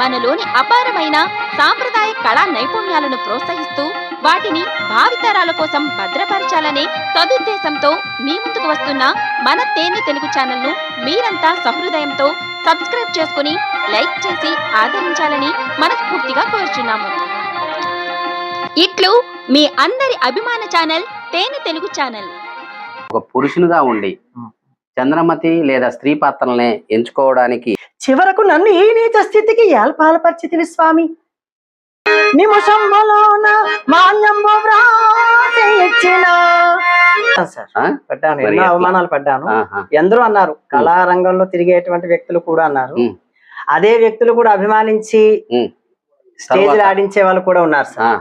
మనలోని అపారమైన సాంప్రదాయ కళా నైపుణ్యాలను ప్రోత్సహిస్తూ వాటిని భావితరాల కోసం భద్రపరచాలనే సదుద్దేశంతో మీ ముందుకు వస్తున్న మన తేనె తెలుగు ఛానల్ను మీరంతా సహృదయంతో సబ్స్క్రైబ్ చేసుకుని లైక్ చేసి ఆదరించాలని మనస్ఫూర్తిగా కోరుచున్నాము. ఇట్లు మీ అందరి అభిమాన ఛానల్ తేనె తెలుగు ఛానల్. ఒక పురుషునిగా ఉండి చంద్రమతి లేదా స్త్రీ పాత్రలనే ఎంచుకోవడానికి చివరకు నన్ను ఈ నీచ స్థితికి ఏల్పాల పరిస్థితిని స్వామి నిమిషంలోన మాన్యంబు? పడ్డాను ఎన్నో? అవమానాలు పడ్డాను. ఎందరో అన్నారు కళారంగంలో తిరిగేటువంటి వ్యక్తులు కూడా అన్నారు. అదే వ్యక్తులు కూడా అభిమానించి. స్టేజ్? ఆడించే వాళ్ళు కూడా ఉన్నారు సార్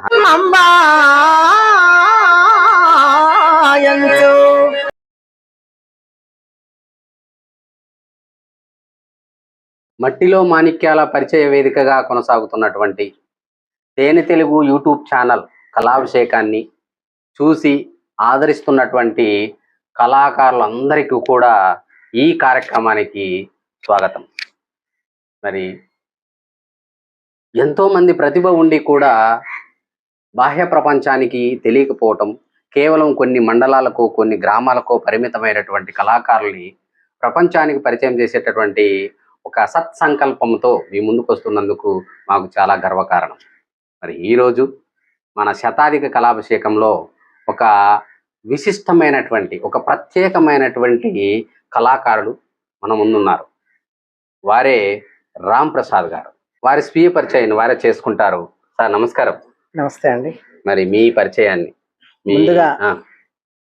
మట్టిలో మాణిక్యాల పరిచయ వేదికగా కొనసాగుతున్నటువంటి తేనె తెలుగు యూట్యూబ్ ఛానల్ కళాభిషేకాన్ని చూసి ఆదరిస్తున్నటువంటి కళాకారులందరికీ కూడా ఈ కార్యక్రమానికి స్వాగతం. మరి ఎంతోమంది ప్రతిభ ఉండి కూడా బాహ్య ప్రపంచానికి తెలియకపోవటం కేవలం కొన్ని మండలాలకు కొన్ని గ్రామాలకు పరిమితమైనటువంటి కళాకారుల్ని ప్రపంచానికి పరిచయం చేసేటటువంటి ఒక సత్సంకల్పంతో మీ ముందుకు వస్తున్నందుకు మాకు చాలా గర్వకారణం. మరి ఈరోజు మన శతాధిక కళాభిషేకంలో ఒక విశిష్టమైనటువంటి ఒక ప్రత్యేకమైనటువంటి కళాకారులు మన ముందున్నారు. వారే రామ్ ప్రసాద్ గారు. వారి స్వీయ పరిచయాన్ని వారే చేసుకుంటారు. సార్ నమస్కారం. నమస్తే అండి. మరి మీ పరిచయాన్ని ముందుగా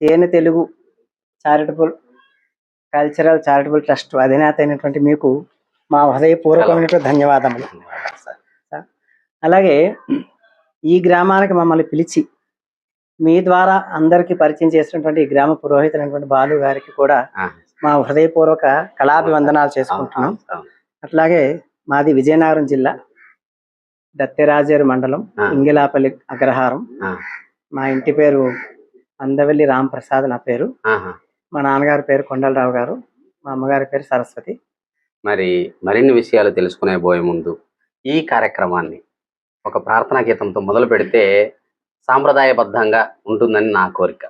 తేనె Telugu charitable cultural charitable trust అధినేత అయినటువంటి మీకు మా హృదయపూర్వకమైనటువంటి ధన్యవాదములు. అలాగే ఈ గ్రామానికి మమ్మల్ని పిలిచి మీ ద్వారా అందరికీ పరిచయం చేసినటువంటి ఈ గ్రామ పురోహితులైనటువంటి బాలు గారికి కూడా మా హృదయపూర్వక కళాభివందనాలు చేసుకుంటున్నాం. అట్లాగే మాది విజయనగరం జిల్లా దత్తెరాజేరు మండలం. ఇంగిలాపల్లి అగ్రహారం. మా ఇంటి పేరు అందవెల్లి రాంప్రసాద్ నా పేరు. మా నాన్నగారి పేరు కొండలరావు గారు. మా అమ్మగారి పేరు సరస్వతి. మరి మరిన్ని విషయాలు తెలుసుకునే పోయే ముందు ఈ కార్యక్రమాన్ని ఒక ప్రార్థనా గీతంతో మొదలు పెడితే సాంప్రదాయబద్ధంగా ఉంటుందని నా కోరిక.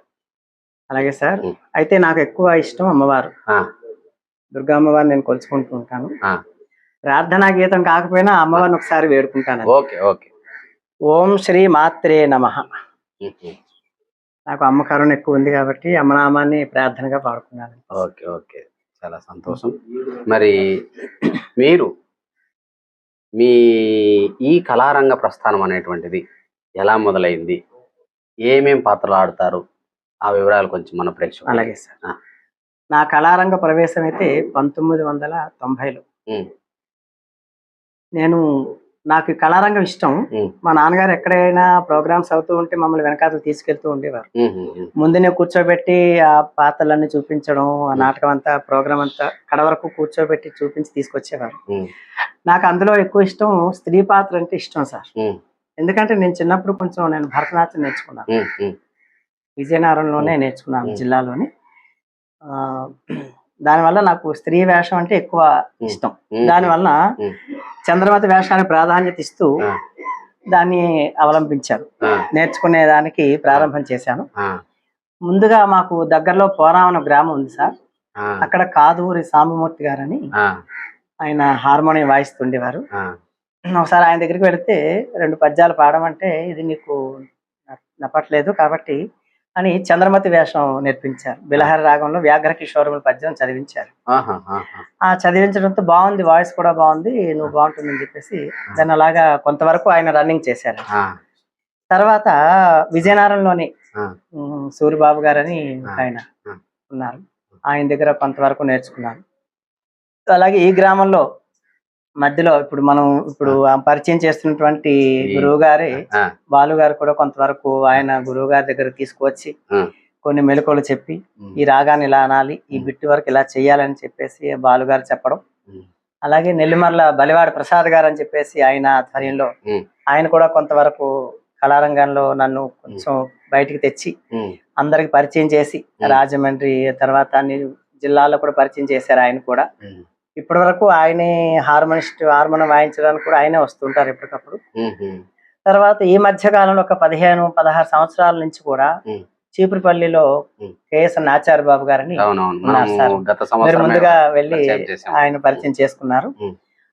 అలాగే సార్. అయితే నాకు ఎక్కువ ఇష్టం అమ్మవారు. దుర్గా అమ్మవారిని నేను కొలుచుకుంటూ ఉంటాను. ప్రార్థనా గీతం కాకపోయినా అమ్మవారిని ఒకసారి వేడుకుంటాను ఓకే ఓకే. ఓం శ్రీ మాత్రే నమ. నాకు అమ్మ కరుణ ఎక్కువ ఉంది కాబట్టి అమ్మనామాన్ని ప్రార్థనగా పాడుకున్నాను. Okay okay. చాలా సంతోషం. మరి మీరు మీ ఈ కళారంగ ప్రస్థానం అనేటువంటిది ఎలా మొదలైంది? ఏమేం పాత్రలు ఆడతారు? ఆ వివరాలు కొంచెం మన ప్రేక్షకులు అలాగే సార్. నా కళారంగ ప్రవేశం అయితే పంతొమ్మిది వందల తొంభైలో. నేను నాకు కళారంగం ఇష్టం. మా నాన్నగారు ఎక్కడైనా ప్రోగ్రామ్స్ అవుతూ ఉంటే మమ్మల్ని వెనకాతలు తీసుకెళ్తూ ఉండేవారు. ముందునే కూర్చోబెట్టి ఆ పాత్రలన్నీ చూపించడం ఆ నాటకం అంతా ప్రోగ్రామ్ అంతా కడ వరకు కూర్చోబెట్టి చూపించి తీసుకొచ్చేవారు. నాకు అందులో ఎక్కువ ఇష్టం స్త్రీ పాత్ర అంటే ఇష్టం సార్. ఎందుకంటే నేను చిన్నప్పుడు కొంచెం నేను భరతనాట్యం నేర్చుకున్నాను. విజయనగరంలోనే నేర్చుకున్నాను. జిల్లాలోని. దానివల్ల నాకు స్త్రీ వేషం అంటే ఎక్కువ ఇష్టం. దానివల్ల చంద్రమతి వేషానికి ప్రాధాన్యత ఇస్తూ దాన్ని అవలంబించారు. నేర్చుకునే దానికి ప్రారంభం చేశాను. ముందుగా మాకు దగ్గరలో పోరావన గ్రామం ఉంది సార్. అక్కడ కాదూరి సాంబమూర్తి గారని ఆ, ఆయన హార్మోనియం వాయిస్తుండేవారు. ఒకసారి ఆయన దగ్గరికి వెళితే రెండు పద్యాలు పాడమంటే ఇది నీకు నప్పట్లేదు కాబట్టి అని చంద్రమతి వేషం నేర్పించారు. బిలహరి రాగంలో వ్యాఘ్ర కిషోరముల పద్యం చదివించారు. ఆ చదివించడంతో బాగుంది వాయిస్ కూడా బాగుంది నువ్వు బాగుంటుందని చెప్పేసి దాన్ని అలాగా కొంతవరకు ఆయన రన్నింగ్ చేశారు. తర్వాత విజయనగరంలోని సూరిబాబు గారని. ఆయన. ఉన్నారు. ఆయన దగ్గర కొంతవరకు నేర్చుకున్నాను. అలాగే ఈ గ్రామంలో మధ్యలో ఇప్పుడు మనం ఇప్పుడు ఆ. పరిచయం చేస్తున్నటువంటి గురువు గారి బాలు గారు కూడా కొంతవరకు ఆయన గురువు గారి దగ్గర తీసుకువచ్చి. కొన్ని మెలకువలు చెప్పి ఈ రాగాన్ని ఇలా అనాలి ఈ బిట్టు వరకు ఇలా చేయాలని చెప్పేసి బాలు గారు చెప్పడం అలాగే నెల్లిమర్ల బలివాడ ప్రసాద్ గారు అని చెప్పేసి ఆయన ఆధ్వర్యంలో ఆయన కూడా కొంతవరకు కళారంగంలో నన్ను కొంచెం బయటికి తెచ్చి అందరికి పరిచయం చేసి. రాజమండ్రి తర్వాత అన్ని జిల్లాల్లో కూడా పరిచయం చేశారు ఆయన కూడా. ఇప్పటి వరకు ఆయనే హార్మోనిస్ట్ హార్మోనియం వాయించడానికి కూడా ఆయనే వస్తుంటారు ఎప్పటికప్పుడు. తర్వాత ఈ మధ్య కాలంలో ఒక పదిహేను పదహారు సంవత్సరాల నుంచి కూడా. చీపురుపల్లిలో. కేఎస్ నాచార్ బాబు గారిని మీరు ముందుగా వెళ్ళి. ఆయన పరిచయం చేసుకున్నారు.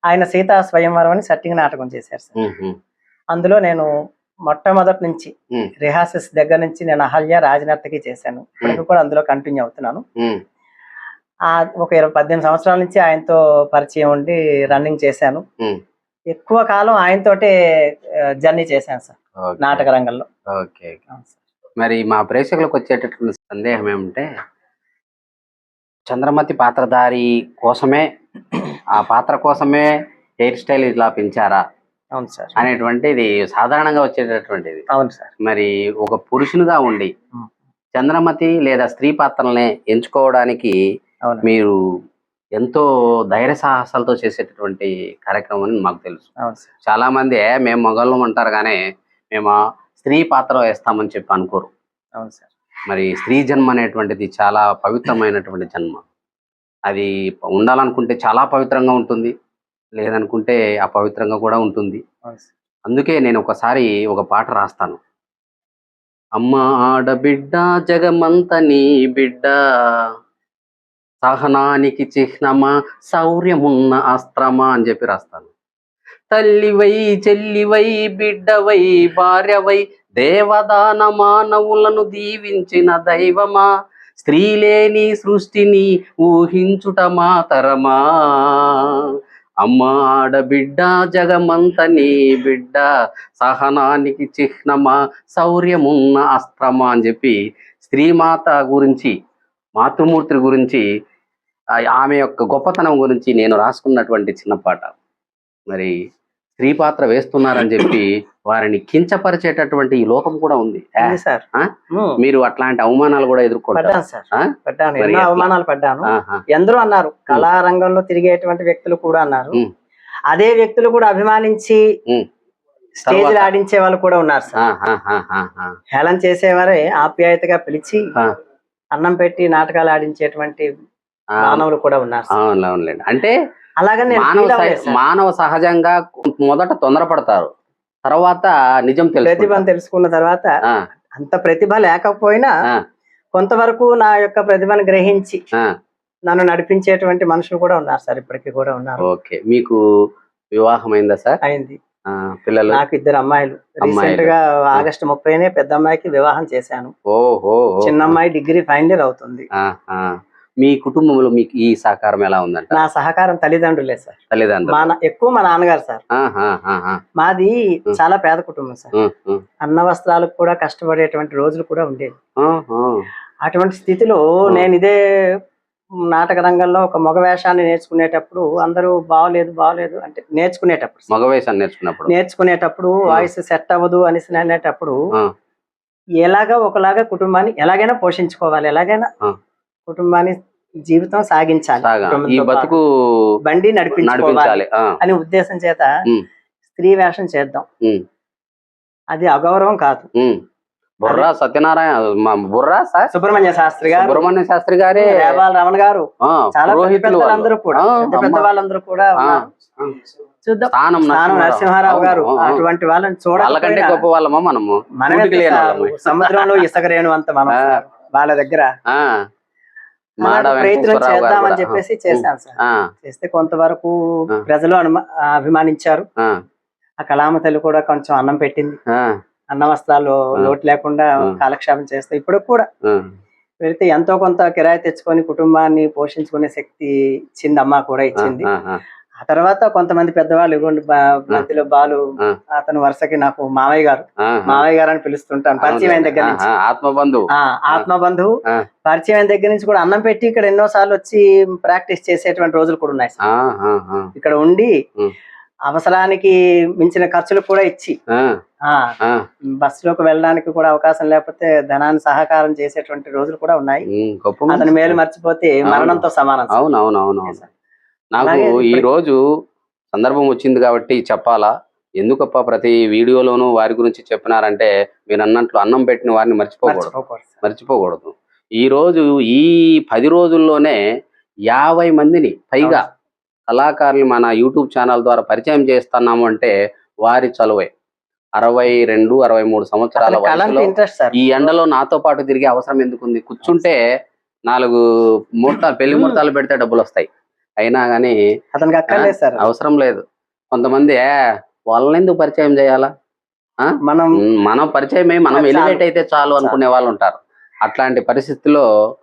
ఆయన సీతా స్వయంవరం అని సట్టింగ్ నాటకం చేశారు సార్. అందులో నేను మొట్టమొదటి నుంచి రిహార్సల్స్ దగ్గర నుంచి నేను అహల్య రాజనర్తకి చేశాను. ఇప్పటికి కూడా అందులో కంటిన్యూ అవుతున్నాను. ఒక ఇరవై పద్దెనిమిది సంవత్సరాల నుంచి ఆయనతో పరిచయం ఉండి రన్నింగ్ చేశాను. ఎక్కువ కాలం ఆయనతోటే జర్నీ చేశాను సార్. నాటక రంగంలో. ఓకే మరి మా ప్రేక్షకులకు వచ్చేటటువంటి సందేహం ఏమంటే చంద్రమతి పాత్రధారి కోసమే ఆ పాత్ర కోసమే హెయిర్ స్టైల్ ఇట్లా పెంచారా? అవును సార్. అనేటువంటిది సాధారణంగా వచ్చేటటువంటిది. అవును సార్. మరి ఒక పురుషునిగా ఉండి. చంద్రమతి లేదా స్త్రీ పాత్రల్ని ఎంచుకోవడానికి మీరు ఎంతో ధైర్య సాహసాలతో చేసేటటువంటి కార్యక్రమం అని మాకు తెలుసు. చాలా మంది "ఏ, మేము మగళ్ళం అంటారు కానీ మేము స్త్రీ పాత్ర వేస్తామని చెప్పి అనుకోరు. అవును సార్. మరి స్త్రీ జన్మ అనేటువంటిది చాలా పవిత్రమైనటువంటి జన్మ. అది ఉండాలనుకుంటే చాలా పవిత్రంగా ఉంటుంది. లేదనుకుంటే అపవిత్రంగా కూడా ఉంటుంది. అందుకే నేను ఒకసారి ఒక పాట రాస్తాను. అమ్మ ఆడబిడ్డ జగమంత నీ బిడ్డ సహనానికి చిహ్నమా శౌర్యమున్న అస్త్రమా అని చెప్పి రాస్తాను. తల్లివై చెల్లివై బిడ్డవై భార్యవై దేవదాన మానవులను దీవించిన దైవమా స్త్రీలేని సృష్టిని ఊహించుట మాతరమా. అమ్మ ఆడబిడ్డ జగమంత నీ బిడ్డ సహనానికి చిహ్నమా శౌర్యమున్న అస్త్రమా అని చెప్పి స్త్రీమాత గురించి మాతృమూర్తి గురించి ఆమె యొక్క గొప్పతనం గురించి నేను రాసుకున్నటువంటి చిన్న పాట మరి స్త్రీ పాత్ర వేస్తున్నారని చెప్పి వారిని కించపరిచేటటువంటి ఈ లోకం కూడా ఉంది సార్. మీరు అట్లాంటి అవమానాలు కూడా ఎదుర్కొంటారు పడ్డాను సార్? పడ్డాను ఎన్నో? అవమానాలు పడ్డాను. ఎందరో అన్నారు కళారంగంలో తిరిగేటువంటి వ్యక్తులు కూడా అన్నారు. అదే వ్యక్తులు కూడా అభిమానించి. స్టేజ్? ఆడించే వాళ్ళు కూడా ఉన్నారు సార్. హేళన చేసేవారే ఆప్యాయతగా పిలిచి అన్నం పెట్టి నాటకాలు ఆడించేటువంటి మానవులు కూడా ఉన్నారు అవునులేండి. అంటే అలాగని మానవ. మానవ సహజంగా మొదట తొందరపడతారు. తర్వాత నిజం ప్రతిభను తెలుసు తెలుసుకున్న తర్వాత అంత ప్రతిభ లేకపోయినా కొంతవరకు నా యొక్క ప్రతిభను గ్రహించి నన్ను నడిపించేటువంటి మనుషులు కూడా ఉన్నారు సార్. ఇప్పటికీ కూడా ఉన్నారు. ఓకే. మీకు వివాహం అయిందా సార్? అయింది. పిల్లలు? నాకు ఇద్దరు అమ్మాయిలు. రీసెంట్గా ఆగస్టు ముప్పైనే పెద్ద అమ్మాయికి వివాహం చేశాను. ఓహో చిన్న అమ్మాయి డిగ్రీ ఫైనల్ ఇయర్ అవుతుంది. మీ కుటుంబంలో మీకు ఈ సహకారం ఎలా ఉందంట? నా సహకారం తల్లిదండ్రులే సార్. తల్లిదండ్రులు. మా ఎక్కువ మా నాన్నగారు సార్. మాది చాలా పేద కుటుంబం సార్. అన్న వస్త్రాలకు కూడా కష్టపడేటువంటి రోజులు కూడా ఉండేవి. అటువంటి స్థితిలో నేను ఇదే నాటక రంగంలో ఒక మగ వేషాన్ని నేర్చుకునేటప్పుడు అందరూ బాగలేదు బాగలేదు అంటే నేర్చుకునేటప్పుడు మగ వయసు నేర్చుకున్నప్పుడు నేర్చుకునేటప్పుడు వాయిస్ సెట్ అవ్వదు అని అనేటప్పుడు ఎలాగా ఒకలాగా కుటుంబాన్ని ఎలాగైనా పోషించుకోవాలి ఎలాగైనా. కుటుంబాన్ని జీవితం సాగించాలి బతుకు. బండి నడిపించుకోవాలి అనే ఉద్దేశం చేత. స్త్రీ వేషం చేద్దాం అది అగౌరవం కాదు. బుర్రా సత్యనారాయణ మా బుర్రా సార్ సుబ్రహ్మణ్య శాస్త్రి గారు సుబ్రహ్మణ్య శాస్త్రి గారే రేబాల రమణ గారు చాలా. అందరూ కూడా పెద్ద. వాళ్ళందరూ కూడా. చూద్దాం స్థానం నరసింహారావు గారు. అటువంటి వాళ్ళని వాళ్ళకంటే చూడకపోయినా గొప్ప వాళ్ళమా మనము. సముద్రంలో ఇసుక రేణు అంత మనం. వాళ్ళ దగ్గర ప్రయత్నం చేద్దామని. చెప్పేసి చేశాను సార్ చేస్తే కొంతవరకు. ప్రజలు అనుమ- అభిమానించారు ఆ, ఆ కళామ తల్లి కూడా కొంచెం అన్నం పెట్టింది అన్న వస్త్రాలు. లోటు లేకుండా. కాలక్షేపం చేస్తే ఇప్పుడు కూడా. వెళితే ఎంతో కొంత కిరాయి తెచ్చుకొని కుటుంబాన్ని పోషించుకునే శక్తి ఇచ్చింది అమ్మ కూడా ఇచ్చింది ఆ, తర్వాత కొంతమంది పెద్దవాళ్ళు ఇవ్వండి మధ్యలో బాలు. అతను వరుసకి నాకు మామయ్య గారు ఆహా. మామయ్య గారు అని పిలుస్తుంటాను పరిచయం అయిన దగ్గర నుంచి ఆత్మబంధువు ఆ ఆత్మ బంధువు ఆ. పరిచయం అయిన దగ్గర నుంచి కూడా అన్నం పెట్టి ఇక్కడ ఎన్నో సార్లు వచ్చి ప్రాక్టీస్ చేసేటువంటి రోజులు కూడా ఉన్నాయి. ఇక్కడ ఉండి. అవసరానికి మించిన ఖర్చులు కూడా ఇచ్చి. బస్సులోకి వెళ్ళడానికి కూడా అవకాశం లేకపోతే ధనాన్ని సహకారం చేసేటువంటి రోజులు కూడా ఉన్నాయి. అతని మేలు మర్చిపోతే. మరణంతో సమానం సార్. అవును అవును అవును అవును నాకు ఈ రోజు సందర్భం వచ్చింది కాబట్టి చెప్పాలా ఎందుకప్ప ప్రతి వీడియోలోనూ వారి గురించి చెప్పినారంటే మీరు అన్నట్లు అన్నం పెట్టిన వారిని మర్చిపోకూడదు మర్చిపోకూడదు ఈ రోజు ఈ పది రోజుల్లోనే యాభై మందిని పైగా. కళాకారులు మన యూట్యూబ్ ఛానల్ ద్వారా పరిచయం చేస్తున్నాము అంటే వారి చలువే. అరవై రెండు అరవై మూడు సంవత్సరాల వయసులో ఈ ఎండలో నాతో పాటు తిరిగే అవసరం ఎందుకుంది? కూర్చుంటే నాలుగు ముహూర్తాలు పెళ్ళి మ్మ్. ముహూర్తాలు పెడితే డబ్బులు వస్తాయి. అయినా సార్. అవసరం లేదు. కొంతమంది "ఏ, వాళ్ళని ఎందుకు పరిచయం చేయాలా? మనం మనం పరిచయం మనం. ఎలివేట్ అయితే చాలు అనుకునే వాళ్ళు ఉంటారు. అట్లాంటి పరిస్థితిలో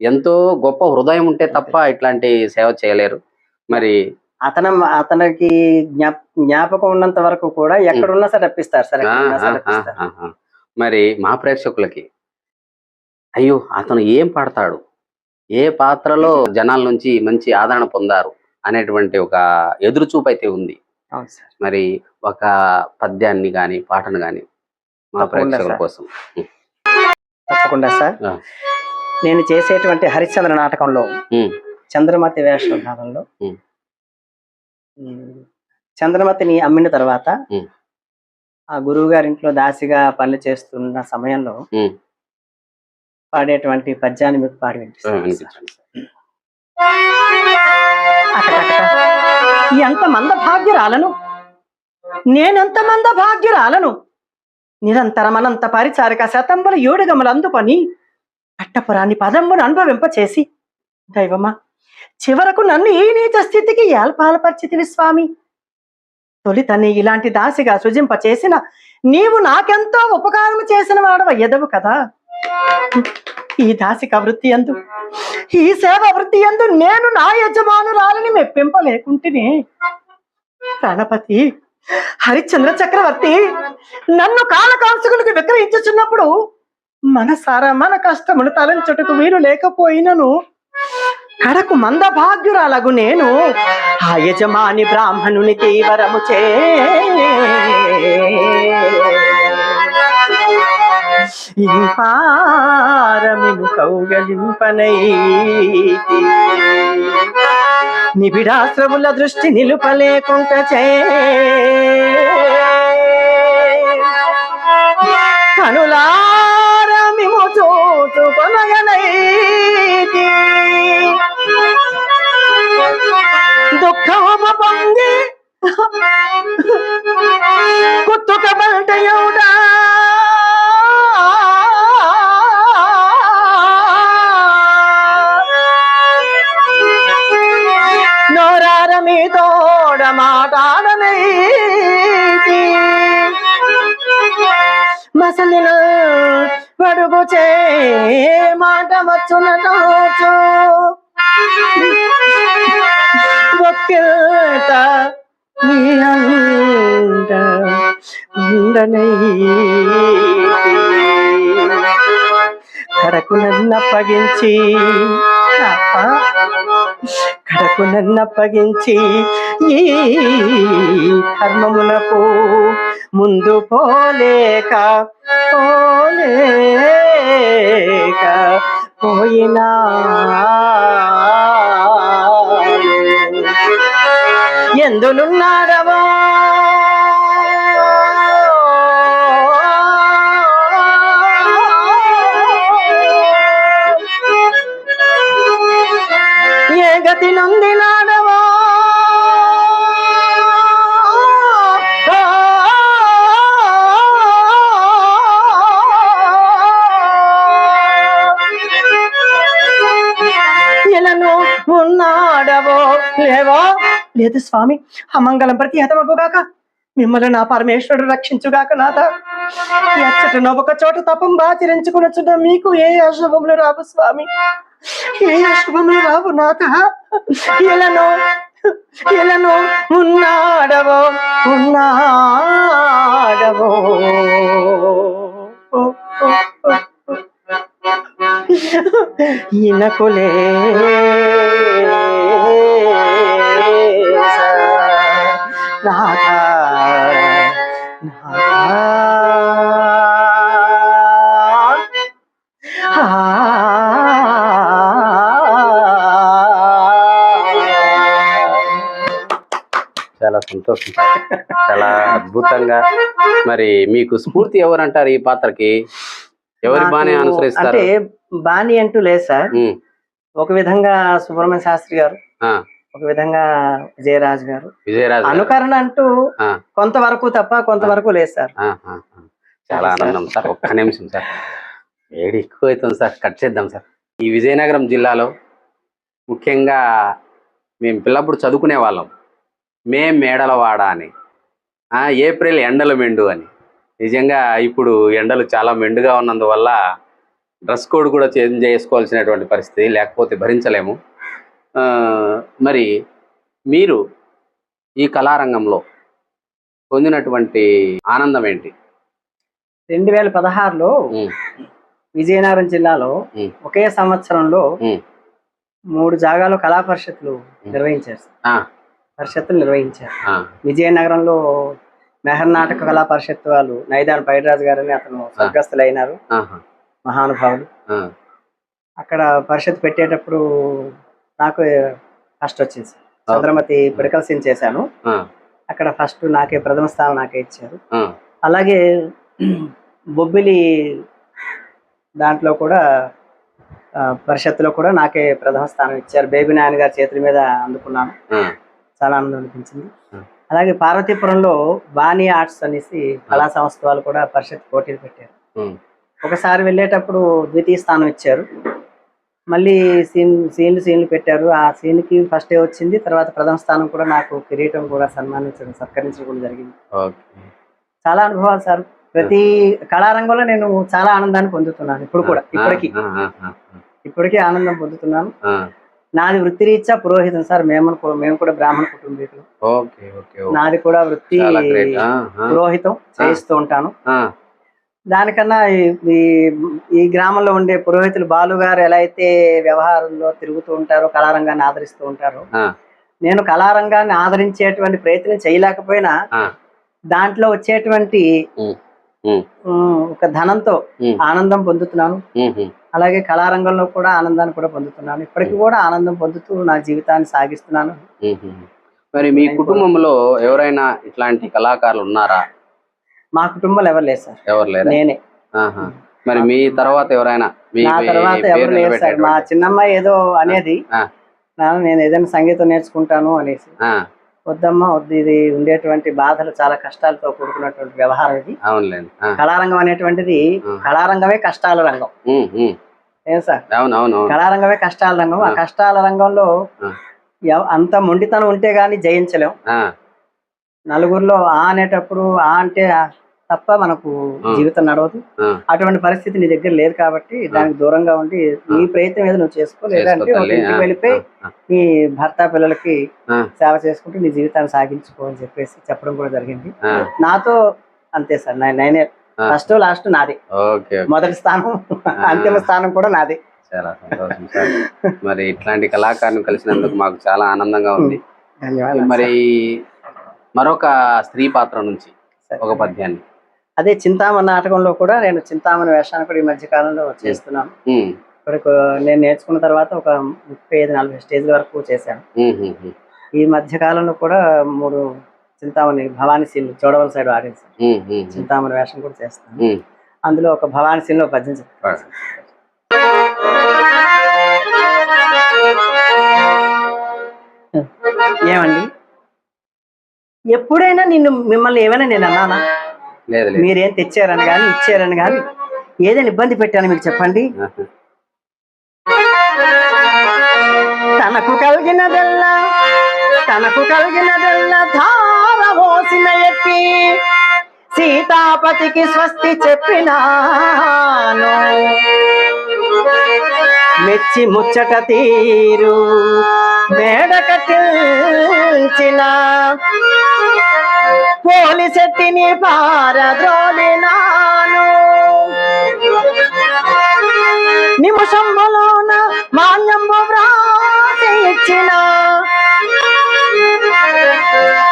ఎంతో గొప్ప హృదయం ఉంటే తప్ప ఇట్లాంటి సేవ చేయలేరు. మరి అతను అతనికి జ్ఞాప జ్ఞాపకం ఉన్నంత వరకు కూడా ఎక్కడున్నా సరే రప్పిస్తారు సార్. మరి మా ప్రేక్షకులకి అయ్యో అతను ఏం పాడతాడు? ఏ పాత్రలో జనాల నుంచి మంచి ఆదరణ పొందారు? అనేటువంటి ఒక ఎదురు చూపు అయితే ఉంది. మరి ఒక పద్యాన్ని గాని పాటను గాని మా ప్రేక్షకుల. కోసం. తప్పకుండా సార్. నేను చేసేటువంటి హరిశ్చంద్ర నాటకంలో చంద్రమతి వేషధారంలో చంద్రమతిని అమ్మిన తర్వాత. ఆ గురువు గారి ఇంట్లో దాసిగా పనులు చేస్తున్న సమయంలో. పాడేటువంటి పద్యాన్ని మీకు పాడి. ఎంత మంద భాగ్యురాలను నేనెంత మంద భాగ్యురాలను నిరంతరమనంత పరిచారిక శతంబుల ఏడుగములు అందుకొని అట్టపురాన్ని పదమ్మును అనుభవింప చేసి దైవమా చివరకు నన్ను ఈ నీచ స్థితికి ఏల్పాలపరిచితివి స్వామి. తొలిత నీ ఇలాంటి దాసిగా సృజింప చేసిన నీవు నాకెంతో ఉపకారం చేసిన వాడవ ఎదవు కదా? ఈ దాసిక వృత్తి ఎందు ఈ సేవ వృత్తి ఎందు నేను నా యజమానురాలని మెప్పింపలేకుంటేనే. గణపతి హరిశ్చంద్ర చక్రవర్తి నన్ను కాలకాంసుకులకు విక్రయించుచున్నప్పుడు మనసారా మన కష్టమును తలంచుటకు వీలు లేకపోయినను. కడకు మందభాగ్యురాలగు నేను ఆ యజమాని బ్రాహ్మణుని తీవరము చే. ఇంపారమిను కౌగలింపనైతి. నిబిడాశ్రముల దృష్టి నిలుపలేకుంట చే. కనులా దుఃఖము పొంది కుత్తుక బల్టయుడా నోరార మీ తోడ మాటాడనైతి మసలిన పడుగు చే మాట వచ్చున ఒక్కిల్త నీ అండ కడకు నన్నప్పగించి కడకు నన్నప్పగించి ఈ కర్మమునకు ముందు పోలేక పోలేక పోయినా. ఎందులున్నాడవో లేదు స్వామి? అమంగళం ప్రతి హతమగుగాక. మిమ్మల్ని నా పరమేశ్వరుడు రక్షించుగాక నాథ. ఒక చోట తపం ఆచరించుకునొచ్చుట మీకు ఏ అశుభములు రావు స్వామి? ఏ అశుభములు రావు నాథ? ఎలానో ఎలను ఉన్నాడవో ఉన్నాడవో. ఈయనకులే నాథ చాలా సంతోషం. చాలా అద్భుతంగా. మరి మీకు స్ఫూర్తి ఎవరు అంటారు ఈ పాత్రకి? ఎవరి బానే నాకు అనుసరిస్తారు? అంటే బాణి అంటూ లేదు సార్. ఒక విధంగా సుబ్రహ్మణ్య శాస్త్రి గారు ఒక విధంగా విజయరాజు గారు. విజయరాజు. అనుకరణ అంటూ కొంతవరకు తప్ప కొంతవరకు లేదు సార్. చాలా ఆనందం సార్. ఒక్క నిమిషం సార్. వేడి ఎక్కువ అవుతుంది సార్. కట్ చేద్దాం సార్. ఈ విజయనగరం జిల్లాలో ముఖ్యంగా మేము పిల్లప్పుడు చదువుకునే వాళ్ళం. మే మేడలవాడ అని. ఏప్రిల్ ఎండల మెండు అని. నిజంగా ఇప్పుడు ఎండలు చాలా మెండుగా ఉన్నందువల్ల డ్రెస్ కోడ్ కూడా చేంజ్ చేసుకోవాల్సినటువంటి పరిస్థితి లేకపోతే భరించలేము. మరి మీరు ఈ కళారంగంలో పొందినటువంటి ఆనందం ఏంటి? రెండు వేల పదహారులో విజయనగరం జిల్లాలో. ఒకే సంవత్సరంలో. మూడు జాగాలో కళా పరిషత్లు నిర్వహించారు పరిషత్తులు నిర్వహించారు. విజయనగరంలో మెహర్ నాటక కళా పరిషత్ వాళ్ళు నైదాన్ పైడరాజు గారని అతను స్వర్గస్థులైనారు. ఆహా, మహానుభావులు. అక్కడ పరిషత్ పెట్టేటప్పుడు నాకు ఫస్ట్ వచ్చింది. చంద్రమతి పిడకల సీన్ చేశాను. అక్కడ ఫస్ట్ నాకే ప్రథమ స్థానం నాకే ఇచ్చారు. అలాగే బొబ్బిలి దాంట్లో కూడా పరిషత్తులో కూడా నాకే ప్రథమ స్థానం ఇచ్చారు. బేబీ నాయన గారి చేతుల మీద అందుకున్నాను. చాలా ఆనందం అనిపించింది. అలాగే పార్వతీపురంలో బాణీ ఆర్ట్స్ అనేసి కళా సంస్థ వాళ్ళు కూడా పరిషత్ పోటీలు పెట్టారు. ఒకసారి వెళ్ళేటప్పుడు ద్వితీయ స్థానం ఇచ్చారు. మళ్ళీ సీన్ సీన్లు సీన్లు పెట్టారు. ఆ సీన్కి ఫస్ట్ వచ్చింది. తర్వాత ప్రథమ స్థానం కూడా నాకు కిరీటం కూడా సన్మానించడం సత్కరించడం కూడా జరిగింది చాలా అనుభవాలు సార్. ప్రతి కళారంగంలో నేను చాలా ఆనందాన్ని పొందుతున్నాను ఇప్పుడు కూడా ఇప్పటికి. ఇప్పటికీ ఆనందం పొందుతున్నాను. నాది వృత్తిరీత్యా పురోహితం సార్. మేము మేము కూడా బ్రాహ్మణ కుటుంబీకులు. నాది కూడా వృత్తి పురోహితం చేయిస్తూ ఉంటాను. దానికన్నా ఈ- ఈ గ్రామంలో ఉండే పురోహితులు బాలు గారు ఎలా అయితే వ్యవహారంలో తిరుగుతూ ఉంటారో కళారంగాన్ని ఆదరిస్తూ ఉంటారో నేను కళారంగాన్ని ఆదరించేటువంటి ప్రయత్నం చేయలేకపోయినా దాంట్లో వచ్చేటువంటి ఒక ధనంతో ఆనందం పొందుతున్నాను. అలాగే కళారంగంలో కూడా ఆనందాన్ని కూడా పొందుతున్నాను. ఇప్పటికి కూడా ఆనందం పొందుతూ నా జీవితాన్ని సాగిస్తున్నాను. మరి మీ కుటుంబంలో ఎవరైనా ఇట్లాంటి కళాకారులు ఉన్నారా? మా కుటుంబంలో ఎవరు లేదు సార్. ఎవరు లేరా? నేనే. మరి మీ తర్వాత ఎవరైనా నా తర్వాత ఎవరు లేదు సార్. మా చిన్నమ్మాయి ఏదో అనేది. నాన్న నేను ఏదైనా సంగీతం నేర్చుకుంటాను అనేసి. వద్దమ్మా వద్దు ఇది ఉండేటువంటి బాధలు చాలా కష్టాలతో కూడుకున్నటువంటి వ్యవహారం ఇది. కళారంగం అనేటువంటిది. కళారంగమే కష్టాల రంగం. ఏం సార్. కళారంగమే కష్టాల రంగం. ఆ. కష్టాల రంగంలో అంత మొండితనం ఉంటే గాని జయించలేం. నలుగురిలో ఆ అనేటప్పుడు ఆ అంటే తప్ప మనకు. జీవితం నడవదు. అటువంటి పరిస్థితి నీ దగ్గర లేదు కాబట్టి దానికి దూరంగా ఉండి నీ ప్రయత్నం ఏదో నువ్వు చేసుకో లేదంటే. ఇంటికి వెళ్ళిపోయి నీ భర్త పిల్లలకి సేవ చేసుకుంటూ నీ జీవితాన్ని సాగించుకో అని చెప్పేసి చెప్పడం కూడా జరిగింది. నాతో అంతే సార్ నేనే. ఫస్ట్ లాస్ట్ నాది. మొదటి స్థానం అంతిమ స్థానం కూడా నాది. చాలా సంతోషం సార్. మరి ఇట్లాంటి కళాకారుని కలిసినందుకు మాకు చాలా ఆనందంగా ఉంది. మరి మరొక స్త్రీ పాత్ర నుంచి. ఒక పద్యాన్ని. అదే చింతామణి నాటకంలో కూడా నేను చింతామణి వేషాన్ని కూడా ఈ మధ్య కాలంలో చేస్తున్నాను. ఇప్పటికి నేను నేర్చుకున్న తర్వాత ఒక ముప్పై ఐదు నలభై స్టేజ్ల వరకు చేశాను. ఈ మధ్య కాలంలో కూడా మూడు చింతామణి భవానీ సీన్లు చూడవల సైడ్ మ్మ్. చింతామణి వేషం కూడా చేస్తాను. అందులో ఒక భవానీ సీన్లో పద్యం చెప్తాను. ఏమండి? ఎప్పుడైనా నిన్ను మిమ్మల్ని ఏమైనా నేను అన్నానా? మీరేం తెచ్చారని కానీ ఇచ్చారని కానీ ఏదైనా ఇబ్బంది పెట్టాను మీకు చెప్పండి. తనకు కలిగినదల్లా తనకు కలిగినదల్లా ధార పోసిన ఎత్తి సీతాపతికి స్వస్తి చెప్పినాను. మెచ్చి ముచ్చట తీరు మేడ కట్టించిన పోలి పారద్రోలినాను నిమిషంలోన మాన్యంబు వ్రాసి ఇచ్చిన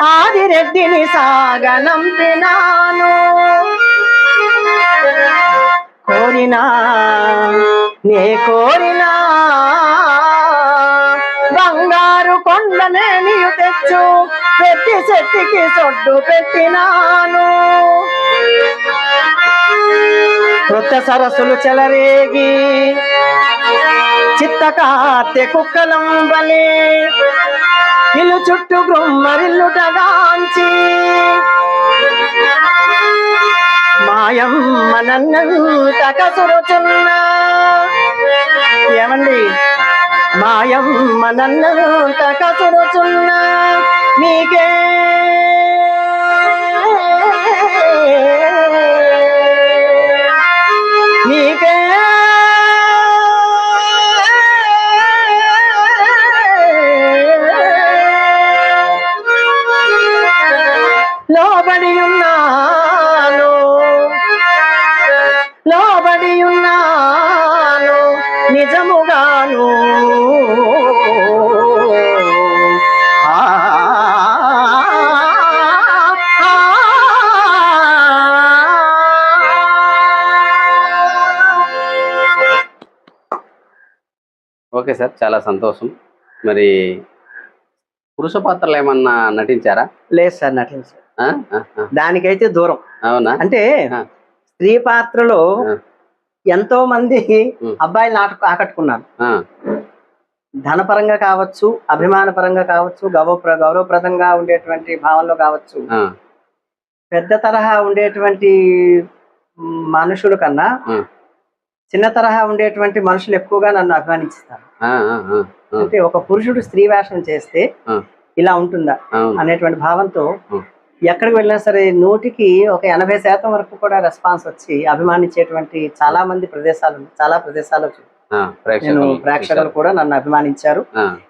ఆదిరెడ్డిని సాగనంపినాను. కోరినా నే కోరినా. చెట్టుకి సొడ్డు పెట్టినాను. కృత సరస్సులు చెలరేగి చిత్తకాత్య కుక్కలం బలే ఇల్లు చుట్టూ గ్రుమ్మరిల్లుటగాంచి మాయమ్మ నన్నంత కసురుచున్న. ఏమండి? మాయమ్మ నన్నంత కసురుచున్నా. నీకే ఓకే సార్ చాలా సంతోషం మరి పురుష పాత్రలు ఏమన్నా నటించారా లేదు సార్ నటించారు. దానికైతే దూరం అవునా అంటే. స్త్రీ పాత్రలో. ఎంతో మంది. అబ్బాయిలు నాటకు ఆకట్టుకున్నారు ధనపరంగా కావచ్చు అభిమానపరంగా కావచ్చు గౌరవ గౌరవప్రదంగా ఉండేటువంటి భావంలో కావచ్చు పెద్ద తరహా ఉండేటువంటి మనుషుల కన్నా. చిన్న తరహా ఉండేటువంటి మనుషులు ఎక్కువగా నన్ను అభిమానిస్తారు. అంటే ఒక పురుషుడు స్త్రీ వేషం చేస్తే. ఇలా ఉంటుందా అనేటువంటి భావంతో. ఎక్కడికి వెళ్ళినా సరే నూటికి ఒక ఎనభై శాతం వరకు కూడా రెస్పాన్స్ వచ్చి అభిమానించేటువంటి చాలా మంది ప్రదేశాలు. చాలా ప్రదేశాలు నేను ప్రేక్షకులు కూడా నన్ను అభిమానించారు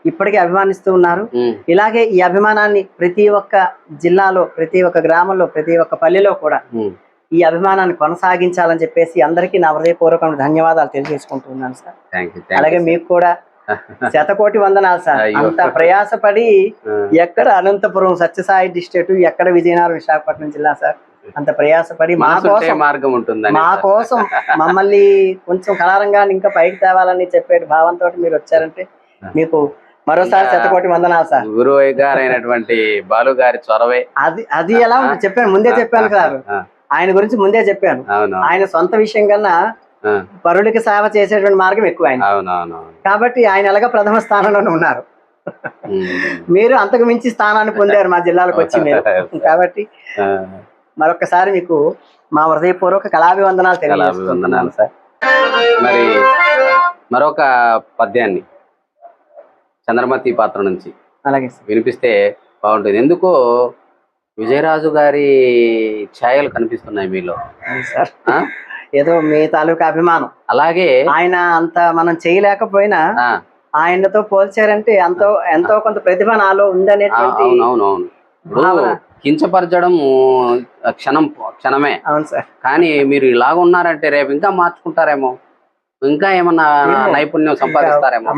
ఇప్పటికీ అభిమానిస్తూ ఉన్నారు ఇలాగే ఈ అభిమానాన్ని ప్రతి ఒక్క జిల్లాలో ప్రతి ఒక్క గ్రామంలో ప్రతి ఒక్క పల్లెలో కూడా. ఈ అభిమానాన్ని కొనసాగించాలని చెప్పేసి అందరికీ నా హృదయపూర్వకమైన ధన్యవాదాలు తెలియజేసుకుంటున్నాను సార్. అలాగే మీకు కూడా శతకోటి వందనాలు సార్. అంత ప్రయాసపడి ఎక్కడ అనంతపురం సత్యసాయి డిస్ట్రిక్ట్ ఎక్కడ విజయనగరం విశాఖపట్నం జిల్లా సార్? అంత ప్రయాసపడి మా కోసం మార్గం ఉంటుందని మా కోసం మమ్మల్ని కొంచెం కళారంగా ఇంకా పైకి తేవాలని చెప్పే భావంతో మీరు వచ్చారంటే మీకు మరోసారి శతకోటి వందనాలు సార్. గురువు గారైనటువంటి బాలు గారి చొరవే. అది అది ఎలా ఉంటుంది చెప్పాను ముందే చెప్పాను సార్. ఆయన గురించి ముందే చెప్పాను. ఆయన సొంత విషయం కన్నా పరులకి సేవ చేసేటువంటి మార్గం ఎక్కువ ఆయన. కాబట్టి ఆయన ఎలాగ ప్రథమ స్థానంలోనే ఉన్నారు. మీరు అంతకు మించి స్థానాన్ని పొందారు మా జిల్లాలకు వచ్చి మీరు. కాబట్టి మరొకసారి మీకు మా హృదయపూర్వక కళాభివందనాలు తెలియజేస్తున్నాను. సార్. మరి మరొక పద్యాన్ని చంద్రమతి పాత్ర నుంచి అలాగే వినిపిస్తే బాగుంటుంది. ఎందుకో విజయరాజు గారి ఛాయలు కనిపిస్తున్నాయి మీలో. సార్? ఏదో మీ తాలూకా అభిమానం. అలాగే ఆయన అంత మనం చేయలేకపోయినా ఆయనతో పోల్చారంటే ఎంతో ఎంతో కొంత ప్రతిభ నాలో ఆ, ఉందనేటువంటి అవును అవును అవును ఇప్పుడు భావన. కించపరచడం క్షణం క్షణమే. అవును సార్. కానీ మీరు ఇలాగ ఉన్నారంటే రేపు ఇంకా మార్చుకుంటారేమో. ఇంకా ఏమన్నా ఏమో. నైపుణ్యం సంపాదిస్తారేమో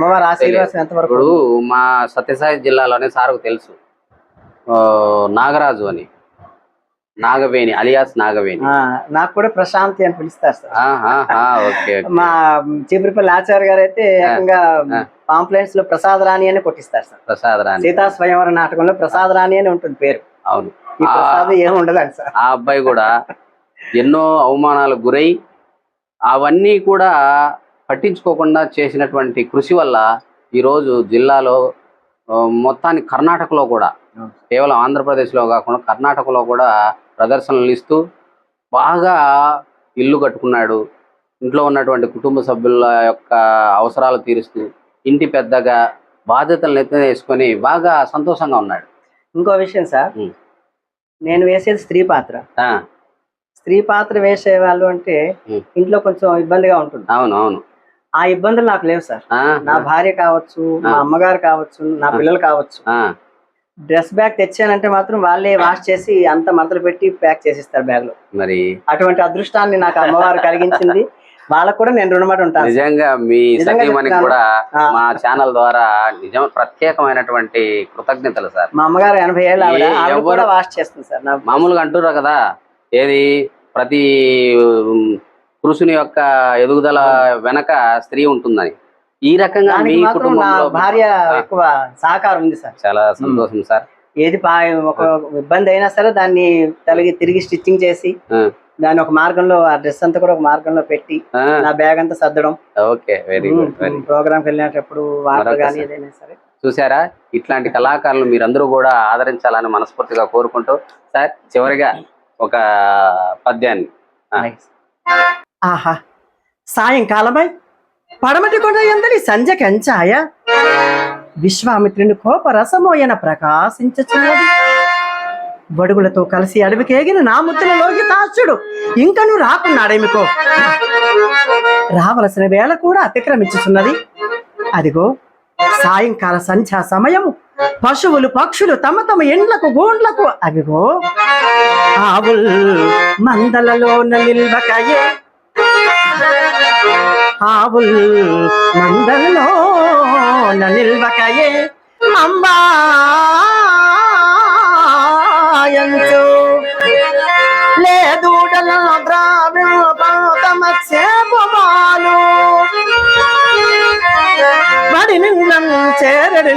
ఇప్పుడు మా సత్యసాయి జిల్లాలోనే సార్కు తెలుసు. నాగరాజు అని. నాగవేణి అలియాస్ నాగవేణి. ఆ, నాకు కూడా ప్రశాంతి అని పిలుస్తారు సార్. మా చీపురిపల్లి ఆచార్య గారు అయితే ఏకంగా. పాంప్లెంట్స్లో ప్రసాద్ రాణి అని కొట్టిస్తారు సార్. ప్రసాద్ రాణి. సీతా స్వయంవర నాటకంలో ప్రసాద్ రాణి అని ఉంటుంది పేరు. అవును. ప్రసాద్ ఏమి ఉండదండి సార్. ఆ అబ్బాయి కూడా ఎన్నో అవమానాలకు గురై అవన్నీ కూడా పట్టించుకోకుండా చేసినటువంటి కృషి వల్ల ఈరోజు జిల్లాలో ఆ, మొత్తానికి కర్ణాటకలో కూడా కేవలం ఆంధ్రప్రదేశ్లో కాకుండా కర్ణాటకలో కూడా ప్రదర్శనలు ఇస్తూ బాగా ఇల్లు కట్టుకున్నాడు. ఇంట్లో ఉన్నటువంటి కుటుంబ సభ్యుల యొక్క అవసరాలు తీరుస్తూ ఇంటి పెద్దగా బాధ్యతలను వేసుకొని బాగా సంతోషంగా ఉన్నాడు. ఇంకో విషయం సార్. నేను వేసేది స్త్రీ పాత్ర. ఆ, స్త్రీ పాత్ర వేసే వాళ్ళు అంటే. ఇంట్లో కొంచెం ఇబ్బందిగా ఉంటుంది. అవును అవును. ఆ ఇబ్బందులు నాకు లేవు సార్. నా భార్య కావచ్చు మా అమ్మగారు కావచ్చు నా పిల్లలు కావచ్చు. డ్రెస్ బ్యాగ్ తెచ్చానంటే మాత్రం వాళ్ళే వాష్ చేసి అంత మడతలు పెట్టి ప్యాక్ చేసిస్తారు బ్యాగ్లో మరి అటువంటి అదృష్టాన్ని నాకు అమ్మవారు కలిగించింది. వాళ్ళకు కూడా నేను రుణపడి ఉంటాను. నిజంగా మీ సతీమణికి చెప్తున్నాను. కూడా. మా ఛానల్ ద్వారా నిజం ప్రత్యేకమైనటువంటి కృతజ్ఞతలు సార్. మా అమ్మగారు ఎనభై ఏళ్ళు కూడా వాష్ చేస్తుంది సార్ మామూలుగా అంటున్నారు కదా ఏది ప్రతి పురుషుని యొక్క ఎదుగుదల వెనక స్త్రీ ఉంటుందని. ఈ రకంగా మీ కుటుంబంలో భార్య ఎక్కువ సహకారం ఉంది సార్. చాలా సంతోషం సార్. ఏది ఒక ఇబ్బంది అయినా సరే దాన్ని తలగి తిరిగి స్టిచ్చింగ్ చేసి దాన్ని ఒక మార్గంలో ఆ డ్రెస్ అంతా కూడా ఒక మార్గంలో పెట్టి నా బ్యాగ్ అంతా సర్దడం. Okay very good very programme వెళ్ళినప్పుడు వాటర్. కానీ ఏదైనా సరే. చూసారా ఇట్లాంటి కళాకారులు మీరందరూ కూడా ఆదరించాలని మనస్ఫూర్తిగా కోరుకుంటూ సార్ చివరిగా ఒక పద్యాన్ని. ఆహా సాయంకాలమై పడమటి కొండ ఎందరి సంజ కంచాయ. విశ్వామిత్రుని కోపరసమోయన ప్రకాశించుచున్నది. బడుగులతో కలిసి అడవికేగిన నా ముద్దులలోకి తాచుడు ఇంకను రాకున్నాడేమికో? రావలసిన వేళ కూడా అతిక్రమించుచున్నది. అదిగో సాయంకాల సంధ్యా సమయము. పశువులు పక్షులు తమ తమ ఎండ్లకు గోండ్లకు అవిగో. ఆవుల్ మందలలోన నిల్వకయే. ఆవుల్ మందల్లో నిల్వకయే అంబాయంచు. లేదూడల ద్రావ్యం మరి నిన్న చేరడు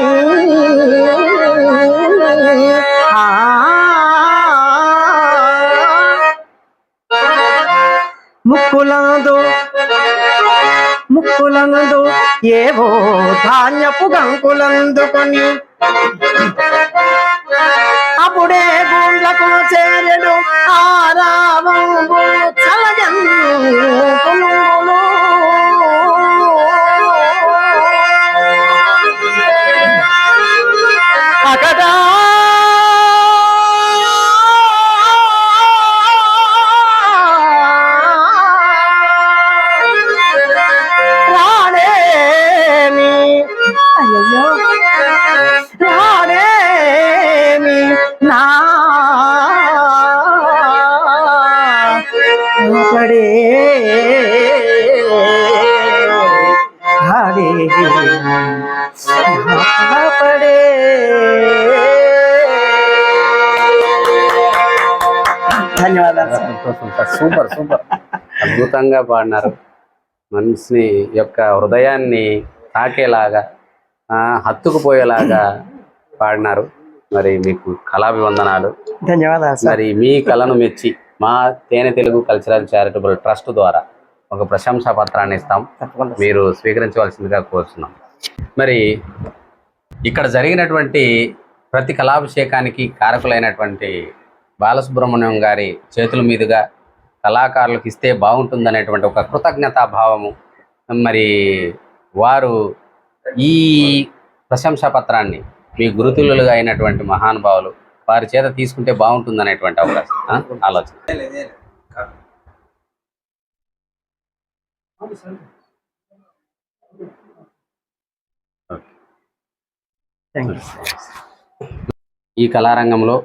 ఆ గంకులందు ఏవో ధాన్యపు గంకులందుకొని. అప్పుడే గుండ్లకు చేరడు ఆరామంబు చలగన్ సూపర్ సూపర్. అద్భుతంగా పాడినారు. మనిషిని యొక్క హృదయాన్ని తాకేలాగా హత్తుకుపోయేలాగా పాడినారు. మరి మీకు కళాభివందనాలు. ధన్యవాదాలు మరి మీ కళను మెచ్చి మా తేనె తెలుగు కల్చరల్ చారిటబుల్ ట్రస్ట్ ద్వారా ఒక ప్రశంసా పత్రాన్ని ఇస్తాం. మీరు స్వీకరించవలసిందిగా కోరుతున్నాం మరి ఇక్కడ జరిగినటువంటి ప్రతి కళాభిషేకానికి కారకులైనటువంటి బాలసుబ్రహ్మణ్యం గారి చేతుల మీదుగా కళాకారులకు ఇస్తే బాగుంటుందనేటువంటి ఒక కృతజ్ఞతా భావము. మరి వారు ఈ ప్రశంసా పత్రాన్ని మీ గురుతులుగా అయినటువంటి మహానుభావులు వారి చేత తీసుకుంటే బాగుంటుందనేటువంటి అవకాశం? ఆలోచన. ఈ కళారంగంలో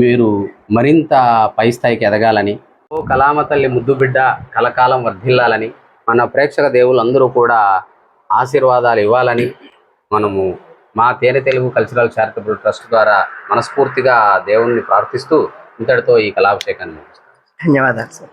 మీరు మరింత పై స్థాయికి ఎదగాలని ఓ కళామ తల్లి ముద్దు బిడ్డ కలకాలం వర్ధిల్లాలని మన ప్రేక్షక దేవులందరూ కూడా ఆశీర్వాదాలు ఇవ్వాలని మనము మా తేనె తెలుగు కల్చరల్ చారిటబుల్ ట్రస్ట్ ద్వారా మనస్ఫూర్తిగా దేవుణ్ణి ప్రార్థిస్తూ ఇంతటితో ఈ కళాభిషేకాన్ని ధన్యవాదాలు సార్.